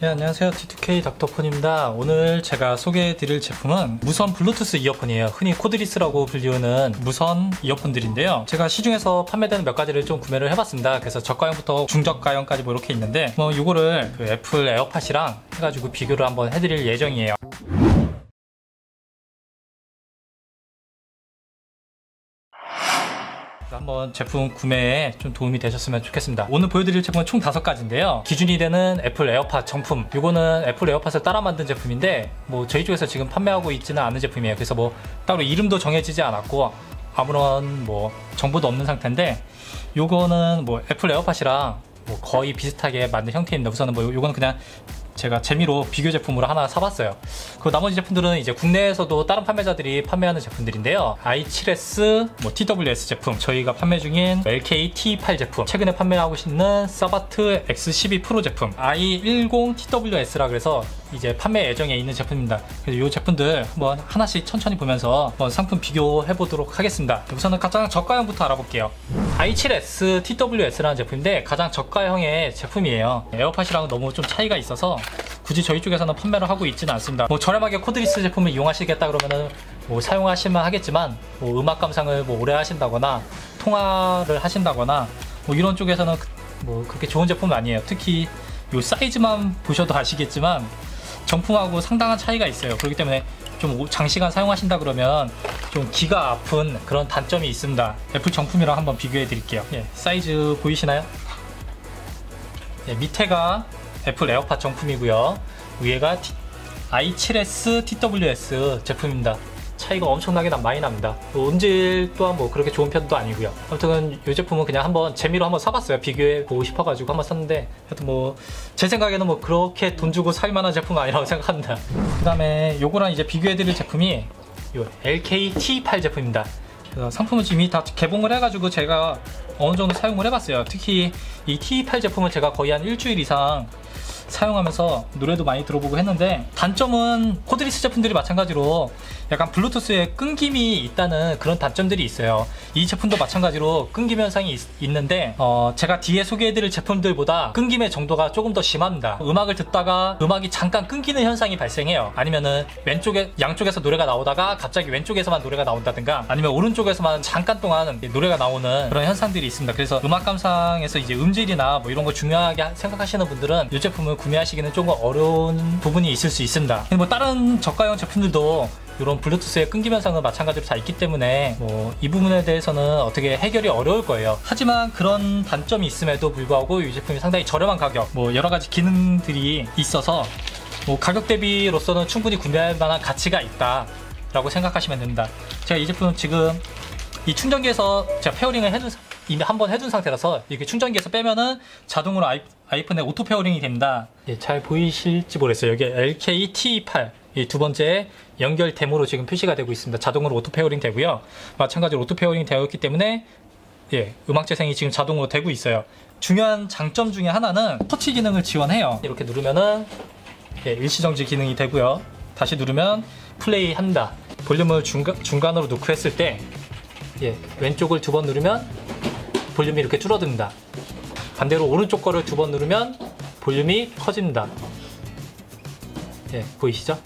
네, 안녕하세요. T2K 닥터폰입니다. 오늘 제가 소개해 드릴 제품은 무선 블루투스 이어폰이에요. 흔히 코드리스라고 불리우는 무선 이어폰들인데요. 제가 시중에서 판매되는 몇 가지를 좀 구매를 해봤습니다. 그래서 저가형부터 중저가형까지 뭐 이렇게 있는데 뭐 이거를 그 애플 에어팟이랑 해가지고 비교를 한번 해드릴 예정이에요. 한번 제품 구매에 좀 도움이 되셨으면 좋겠습니다. 오늘 보여드릴 제품은 총 다섯 가지인데요. 기준이 되는 애플 에어팟 정품. 이거는 애플 에어팟을 따라 만든 제품인데 뭐 저희 쪽에서 지금 판매하고 있지는 않은 제품이에요. 그래서 뭐 따로 이름도 정해지지 않았고 아무런 뭐 정보도 없는 상태인데 요거는 뭐 애플 에어팟이랑 뭐 거의 비슷하게 만든 형태입니다. 우선은 뭐 요거는 그냥 제가 재미로 비교 제품으로 하나 사봤어요. 그 나머지 제품들은 이제 국내에서도 다른 판매자들이 판매하는 제품들인데요. i7s, 뭐 TWS 제품, 저희가 판매 중인 LK-T8 제품, 최근에 판매하고 있는 사바트 X12 프로 제품, i10 TWS라 그래서 이제 판매 예정에 있는 제품입니다. 그래서 이 제품들 한번 하나씩 천천히 보면서 한번 상품 비교해 보도록 하겠습니다. 우선은 가장 저가형부터 알아볼게요. i7s TWS라는 제품인데 가장 저가형의 제품이에요. 에어팟이랑 너무 좀 차이가 있어서 굳이 저희 쪽에서는 판매를 하고 있지는 않습니다. 뭐 저렴하게 코드리스 제품을 이용하시겠다 그러면은 뭐 사용하시면 하겠지만 뭐 음악 감상을 뭐 오래 하신다거나 통화를 하신다거나 뭐 이런 쪽에서는 뭐 그렇게 좋은 제품은 아니에요. 특히 요 사이즈만 보셔도 아시겠지만 정품하고 상당한 차이가 있어요. 그렇기 때문에 좀 장시간 사용하신다 그러면 좀 기가 아픈 그런 단점이 있습니다. 애플 정품이랑 한번 비교해 드릴게요. 예, 사이즈 보이시나요? 예, 밑에가 애플 에어팟 정품이고요. 위에가 i7s TWS 제품입니다. 차이가 엄청나게 많이 납니다. 뭐 음질 또한 뭐 그렇게 좋은 편도 아니고요. 아무튼 이 제품은 그냥 한번 재미로 한번 사봤어요. 비교해 보고 싶어가지고 한번 샀는데 하여튼 뭐 제 생각에는 뭐 그렇게 돈 주고 살 만한 제품은 아니라고 생각합니다. 그 다음에 요거랑 이제 비교해드릴 제품이 요 LK T8 제품입니다. 상품은 이미 다 개봉을 해가지고 제가 어느 정도 사용을 해봤어요. 특히 이 T8 제품은 제가 거의 한 일주일 이상 사용하면서 노래도 많이 들어보고 했는데 단점은 코드리스 제품들이 마찬가지로 약간 블루투스에 끊김이 있다는 그런 단점들이 있어요. 이 제품도 마찬가지로 끊김 현상이 있, 는데 어, 제가 뒤에 소개해드릴 제품들보다 끊김의 정도가 조금 더 심합니다. 음악을 듣다가 음악이 잠깐 끊기는 현상이 발생해요. 아니면은 왼쪽에 양쪽에서 노래가 나오다가 갑자기 왼쪽에서만 노래가 나온다든가 아니면 오른쪽에서만 잠깐 동안 노래가 나오는 그런 현상들이 있습니다. 그래서 음악 감상에서 이제 음질이나 뭐 이런 거 중요하게 생각하시는 분들은 이 제품을 구매하시기는 조금 어려운 부분이 있을 수 있습니다. 뭐 다른 저가형 제품들도 이런 블루투스의 끊김 현상은 마찬가지로 다 있기 때문에 뭐 이 부분에 대해서는 어떻게 해결이 어려울 거예요. 하지만 그런 단점이 있음에도 불구하고 이 제품이 상당히 저렴한 가격, 뭐 여러 가지 기능들이 있어서 뭐 가격 대비로서는 충분히 구매할 만한 가치가 있다라고 생각하시면 됩니다. 제가 이 제품 지금 이 충전기에서 제가 페어링을 해둔 이미 한 번 해둔 상태라서 이렇게 충전기에서 빼면은 자동으로 아이, 아이폰에 오토 페어링이 됩니다. 예, 잘 보이실지 모르겠어요. 여기 LK-T8 이 두 번째 연결 데모로 지금 표시가 되고 있습니다. 자동으로 오토 페어링 되고요. 마찬가지로 오토 페어링 되어 있기 때문에 예, 음악 재생이 지금 자동으로 되고 있어요. 중요한 장점 중에 하나는 터치 기능을 지원해요. 이렇게 누르면은 예, 일시정지 기능이 되고요. 다시 누르면 플레이 한다. 볼륨을 중간, 중간으로 놓고 했을 때 예, 왼쪽을 두 번 누르면 볼륨이 이렇게 줄어듭니다. 반대로 오른쪽 거를 두 번 누르면 볼륨이 커집니다. 예, 보이시죠?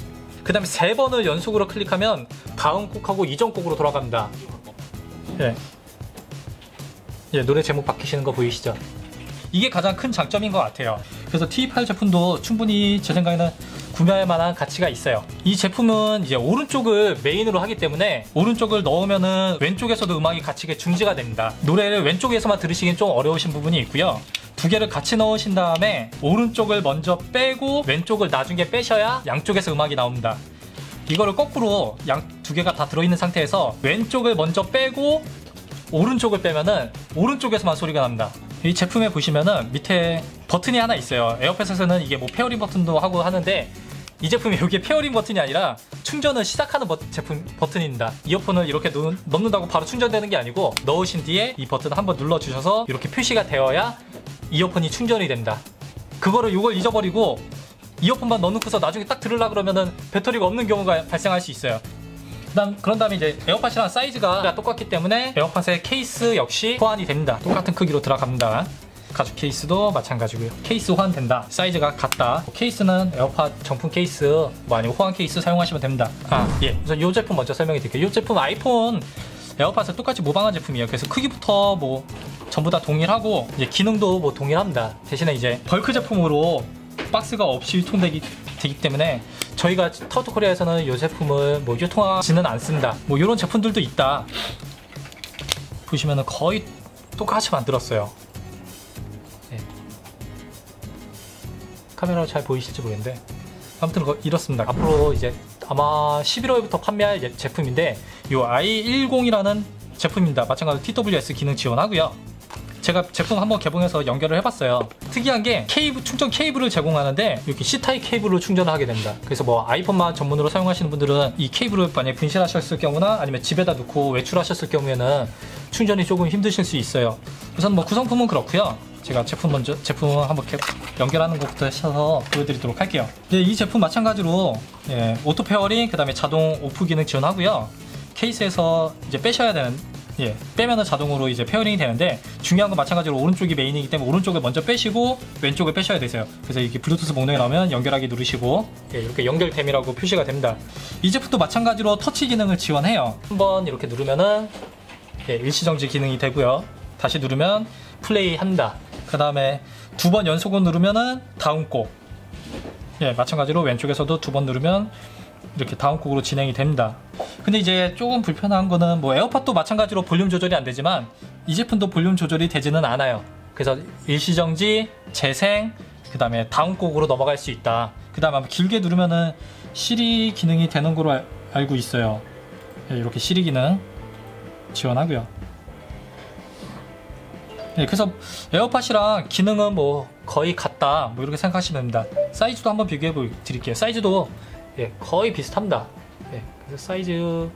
그 다음에 세 번을 연속으로 클릭하면 다음 곡하고 이전 곡으로 돌아갑니다. 예. 예, 노래 제목 바뀌시는 거 보이시죠? 이게 가장 큰 장점인 것 같아요. 그래서 T8 제품도 충분히 제 생각에는 구매할 만한 가치가 있어요. 이 제품은 이제 오른쪽을 메인으로 하기 때문에 오른쪽을 넣으면은 왼쪽에서도 음악이 같이 중지가 됩니다. 노래를 왼쪽에서만 들으시긴 좀 어려우신 부분이 있고요. 두 개를 같이 넣으신 다음에 오른쪽을 먼저 빼고 왼쪽을 나중에 빼셔야 양쪽에서 음악이 나옵니다. 이거를 거꾸로 양 두 개가 다 들어있는 상태에서 왼쪽을 먼저 빼고 오른쪽을 빼면은 오른쪽에서만 소리가 납니다. 이 제품에 보시면은 밑에 버튼이 하나 있어요. 에어팟에서는 이게 뭐 페어링 버튼도 하고 하는데 이 제품이 여기에 페어링 버튼이 아니라 충전을 시작하는 버, 제품 버튼입니다. 이어폰을 이렇게 넣, 넣는다고 바로 충전되는 게 아니고 넣으신 뒤에 이 버튼 을 한번 눌러주셔서 이렇게 표시가 되어야 이어폰이 충전이 됩니다. 그거를 이걸 잊어버리고 이어폰만 넣어놓고서 나중에 딱 들으려 그러면은 배터리가 없는 경우가 발생할 수 있어요. 그다음 그런 다음에 이제 에어팟이랑 사이즈가 똑같기 때문에 에어팟의 케이스 역시 호환이 됩니다. 똑같은 크기로 들어갑니다. 가죽 케이스도 마찬가지고요. 케이스 호환된다. 사이즈가 같다. 케이스는 에어팟 정품 케이스, 뭐 아니면 호환 케이스 사용하시면 됩니다. 아, 예. 우선 이 제품 먼저 설명해 드릴게요. 이 제품 아이폰 에어팟을 똑같이 모방한 제품이에요. 그래서 크기부터 뭐 전부 다 동일하고 이제 기능도 뭐 동일합니다. 대신에 이제 벌크 제품으로 박스가 없이 유통되기 되기 때문에 저희가 터트 코리아에서는 이 제품을 뭐 유통하지는 않습니다. 뭐 이런 제품들도 있다. 보시면은 거의 똑같이 만들었어요. 카메라로 잘 보이실지 모르겠는데 아무튼 거- 이렇습니다. 앞으로 이제 아마 11월부터 판매할 예- 제품인데 이 i10이라는 제품입니다. 마찬가지로 TWS 기능 지원하고요. 제가 제품 한번 개봉해서 연결을 해봤어요. 특이한 게 케이블 충전 케이블을 제공하는데 이렇게 C 타입 케이블로 충전을 하게 됩니다. 그래서 뭐 아이폰만 전문으로 사용하시는 분들은 이 케이블을 만약에 분실하셨을 경우나 아니면 집에다 놓고 외출하셨을 경우에는 충전이 조금 힘드실 수 있어요. 우선 뭐 구성품은 그렇고요. 제가 제품 먼저 제품 한번 개- 연결하는 것부터 해서 보여드리도록 할게요. 네, 이 제품 마찬가지로 예, 오토 페어링 그다음에 자동 오프 기능 지원하고요. 케이스에서 이제 빼셔야 되는 예, 빼면은 자동으로 이제 페어링이 되는데 중요한 건 마찬가지로 오른쪽이 메인이기 때문에 오른쪽을 먼저 빼시고 왼쪽을 빼셔야 되세요. 그래서 이렇게 블루투스 목록에 나오면 연결하기 누르시고 예, 이렇게 연결됨이라고 표시가 됩니다. 이 제품도 마찬가지로 터치 기능을 지원해요. 한번 이렇게 누르면은 예, 일시정지 기능이 되고요. 다시 누르면 플레이 한다. 그 다음에 두 번 연속으로 누르면은 다음 곡. 예, 마찬가지로 왼쪽에서도 두 번 누르면 이렇게 다음 곡으로 진행이 됩니다. 근데 이제 조금 불편한 거는 뭐 에어팟도 마찬가지로 볼륨 조절이 안 되지만 이 제품도 볼륨 조절이 되지는 않아요. 그래서 일시정지, 재생, 그 다음에 다음 곡으로 넘어갈 수 있다. 그 다음에 길게 누르면은 시리 기능이 되는 걸로 알- 알고 있어요. 예, 이렇게 시리 기능 지원하고요. 네, 그래서 에어팟이랑 기능은 뭐 거의 같다. 뭐 이렇게 생각하시면 됩니다. 사이즈도 한번 비교해 보 드릴게요. 사이즈도 예, 거의 비슷합니다. 예, 그래서 사이즈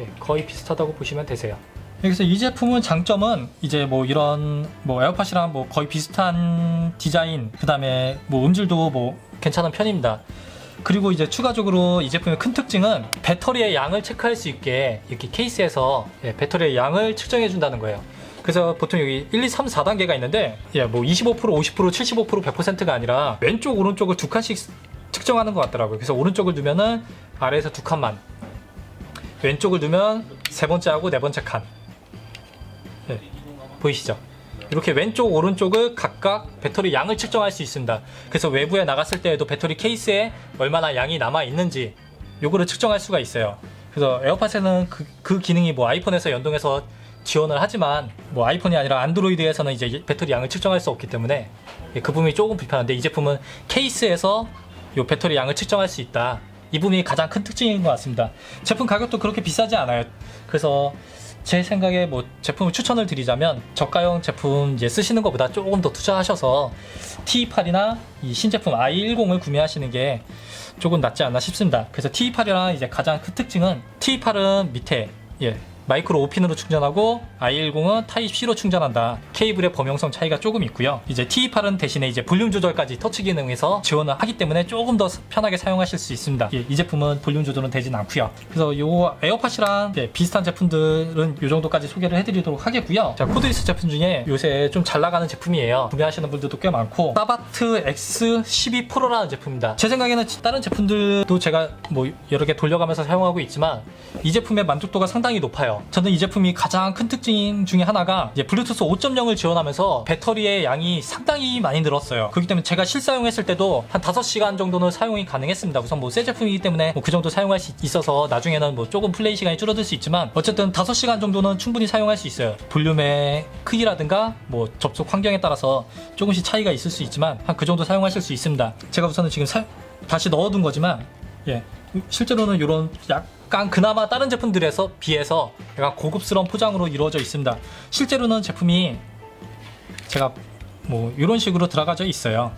예, 거의 비슷하다고 보시면 되세요. 네, 그래서 이 제품은 장점은 이제 뭐 이런 뭐 에어팟이랑 뭐 거의 비슷한 디자인, 그 다음에 뭐 음질도 뭐 괜찮은 편입니다. 그리고 이제 추가적으로 이 제품의 큰 특징은 배터리의 양을 체크할 수 있게 이렇게 케이스에서 예, 배터리의 양을 측정해 준다는 거예요. 그래서 보통 여기 1, 2, 3, 4단계가 있는데 예, 뭐 25%, 50%, 75%, 100%가 아니라 왼쪽, 오른쪽을 두 칸씩 측정하는 것 같더라고요. 그래서 오른쪽을 두면은 아래에서 두 칸만 왼쪽을 두면 세 번째 하고 네 번째 칸 예, 보이시죠? 이렇게 왼쪽 오른쪽을 각각 배터리 양을 측정할 수 있습니다. 그래서 외부에 나갔을 때에도 배터리 케이스에 얼마나 양이 남아 있는지 요거를 측정할 수가 있어요. 그래서 에어팟에는 그, 그 기능이 뭐 아이폰에서 연동해서 지원을 하지만 뭐 아이폰이 아니라 안드로이드에서는 이제 배터리 양을 측정할 수 없기 때문에 예, 그 부분이 조금 불편한데 이 제품은 케이스에서 요 배터리 양을 측정할 수 있다. 이 부분이 가장 큰 특징인 것 같습니다. 제품 가격도 그렇게 비싸지 않아요. 그래서 제 생각에 뭐 제품을 추천을 드리자면 저가형 제품 이제 쓰시는 것보다 조금 더 투자하셔서 T8이나 이 신제품 i10을 구매하시는 게 조금 낫지 않나 싶습니다. 그래서 T8이랑 이제 가장 큰 특징은 T8은 밑에 예 마이크로 5핀으로 충전하고 i10은 타입 C로 충전한다. 케이블의 범용성 차이가 조금 있고요. 이제 T8은 대신에 이제 볼륨 조절까지 터치 기능에서 지원을 하기 때문에 조금 더 편하게 사용하실 수 있습니다. 예, 이 제품은 볼륨 조절은 되진 않고요. 그래서 요 에어팟이랑 예, 비슷한 제품들은 요 정도까지 소개를 해드리도록 하겠고요. 자 코드리스 제품 중에 요새 좀 잘 나가는 제품이에요. 구매하시는 분들도 꽤 많고 사바트 X12 프로라는 제품입니다. 제 생각에는 다른 제품들도 제가 뭐 여러 개 돌려가면서 사용하고 있지만 이 제품의 만족도가 상당히 높아요. 저는 이 제품이 가장 큰 특징 중에 하나가 이제 블루투스 5.0을 지원하면서 배터리의 양이 상당히 많이 늘었어요. 그렇기 때문에 제가 실사용했을 때도 한 5시간 정도는 사용이 가능했습니다. 우선 뭐 새 제품이기 때문에 뭐 그 정도 사용할 수 있어서 나중에는 뭐 조금 플레이 시간이 줄어들 수 있지만 어쨌든 5시간 정도는 충분히 사용할 수 있어요. 볼륨의 크기라든가 뭐 접속 환경에 따라서 조금씩 차이가 있을 수 있지만 한 그 정도 사용하실 수 있습니다. 제가 우선은 지금 사- 다시 넣어둔 거지만 예 실제로는 이런 약 간 그나마 다른 제품들에서 비해서 약간 고급스러운 포장으로 이루어져 있습니다. 실제로는 제품이 제가 뭐 이런 식으로 들어가져 있어요.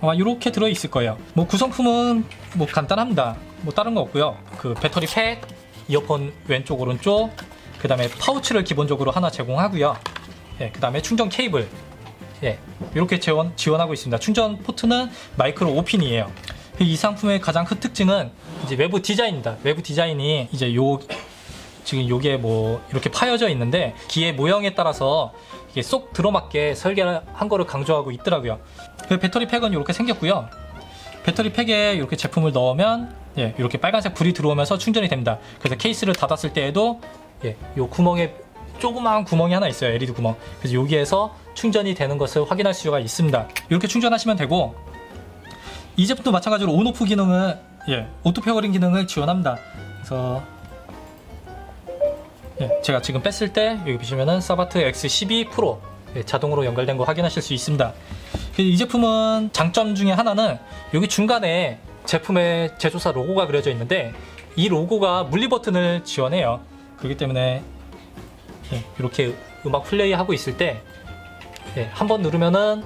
아마 이렇게 들어 있을 거예요. 뭐 구성품은 뭐 간단합니다. 뭐 다른 거 없고요. 그 배터리 팩, 이어폰 왼쪽 오른쪽, 그 다음에 파우치를 기본적으로 하나 제공하고요. 예, 그 다음에 충전 케이블, 예, 이렇게 지원, 지원하고 있습니다. 충전 포트는 마이크로 5핀이에요. 이 상품의 가장 큰 특징은 이제 외부 디자인입니다. 외부 디자인이 이제 요 지금 요게 뭐 이렇게 파여져 있는데 기의 모형에 따라서 이게 쏙 들어맞게 설계한 거를 강조하고 있더라고요. 그 배터리 팩은 이렇게 생겼고요. 배터리 팩에 이렇게 제품을 넣으면 예, 이렇게 빨간색 불이 들어오면서 충전이 됩니다. 그래서 케이스를 닫았을 때에도 예, 요 구멍에 조그마한 구멍이 하나 있어요. LED 구멍. 그래서 여기에서 충전이 되는 것을 확인할 수가 있습니다. 이렇게 충전하시면 되고 이 제품도 마찬가지로 온오프 기능을 예, 오토 페어링 기능을 지원합니다. 그래서 예, 제가 지금 뺐을 때 여기 보시면은 사바트 X12 프로 예, 자동으로 연결된 거 확인하실 수 있습니다. 그이 제품은 장점 중에 하나는 여기 중간에 제품의 제조사 로고가 그려져 있는데 이 로고가 물리 버튼을 지원해요. 그렇기 때문에 예, 이렇게 음악 플레이 하고 있을 때 예, 한번 누르면은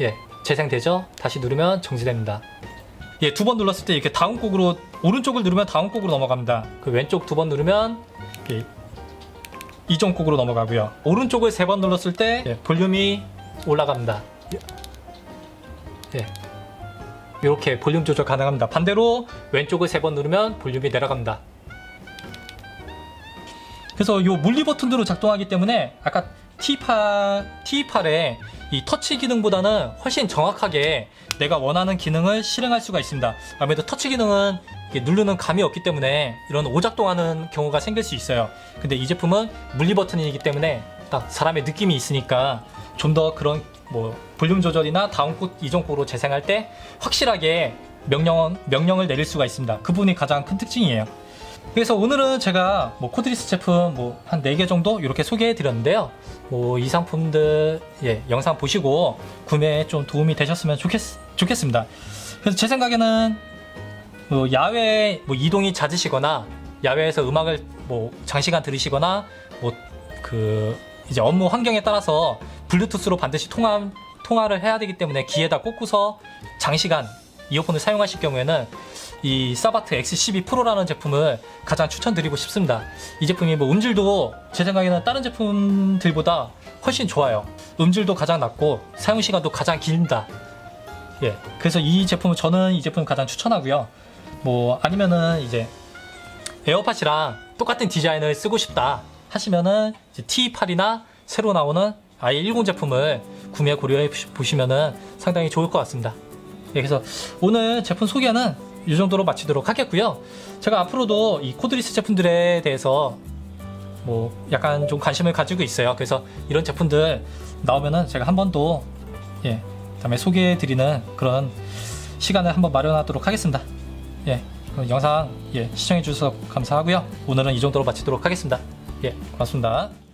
예, 재생되죠. 다시 누르면 정지됩니다. 예, 두 번 눌렀을 때 이렇게 다음 곡으로 오른쪽을 누르면 다음 곡으로 넘어갑니다. 그 왼쪽 두 번 누르면 예, 이전 곡으로 넘어가고요. 오른쪽을 세 번 눌렀을 때 예, 볼륨이 올라갑니다. 예. 이렇게 볼륨 조절 가능합니다. 반대로 왼쪽을 세 번 누르면 볼륨이 내려갑니다. 그래서 이 물리 버튼으로 작동하기 때문에 아까 T8, T8의 이 터치 기능보다는 훨씬 정확하게 내가 원하는 기능을 실행할 수가 있습니다. 아무래도 터치 기능은 누르는 감이 없기 때문에 이런 오작동하는 경우가 생길 수 있어요. 근데 이 제품은 물리 버튼이기 때문에 딱 사람의 느낌이 있으니까 좀 더 그런 뭐 볼륨 조절이나 다음 곡 이전 곡으로 재생할 때 확실하게 명령 명령을 내릴 수가 있습니다. 그 부분이 가장 큰 특징이에요. 그래서 오늘은 제가 뭐 코드리스 제품 뭐 한 4개 정도 이렇게 소개해 드렸는데요. 뭐 이 상품들 예, 영상 보시고 구매에 좀 도움이 되셨으면 좋겠, 좋겠습니다. 그래서 제 생각에는 뭐 야외 뭐 이동이 잦으시거나 야외에서 음악을 뭐 장시간 들으시거나 뭐 그 이제 업무 환경에 따라서 블루투스로 반드시 통화 통화를 해야 되기 때문에 귀에다 꽂고서 장시간 이어폰을 사용하실 경우에는 이 사바트 X12 프로라는 제품을 가장 추천드리고 싶습니다. 이 제품이 뭐 음질도 제 생각에는 다른 제품들보다 훨씬 좋아요. 음질도 가장 낮고 사용 시간도 가장 길다. 예. 그래서 이 제품을 저는 이 제품을 가장 추천하고요. 뭐 아니면은 이제 에어팟이랑 똑같은 디자인을 쓰고 싶다 하시면은 이제 T8이나 새로 나오는 i10 제품을 구매 고려해 보시면은 상당히 좋을 것 같습니다. 예, 그래서 오늘 제품 소개는 이 정도로 마치도록 하겠고요. 제가 앞으로도 이 코드리스 제품들에 대해서 뭐 약간 좀 관심을 가지고 있어요. 그래서 이런 제품들 나오면은 제가 한 번 더 예, 다음에 소개해 드리는 그런 시간을 한번 마련하도록 하겠습니다. 예, 그럼 영상 예, 시청해 주셔서 감사하고요. 오늘은 이 정도로 마치도록 하겠습니다. 예, 고맙습니다.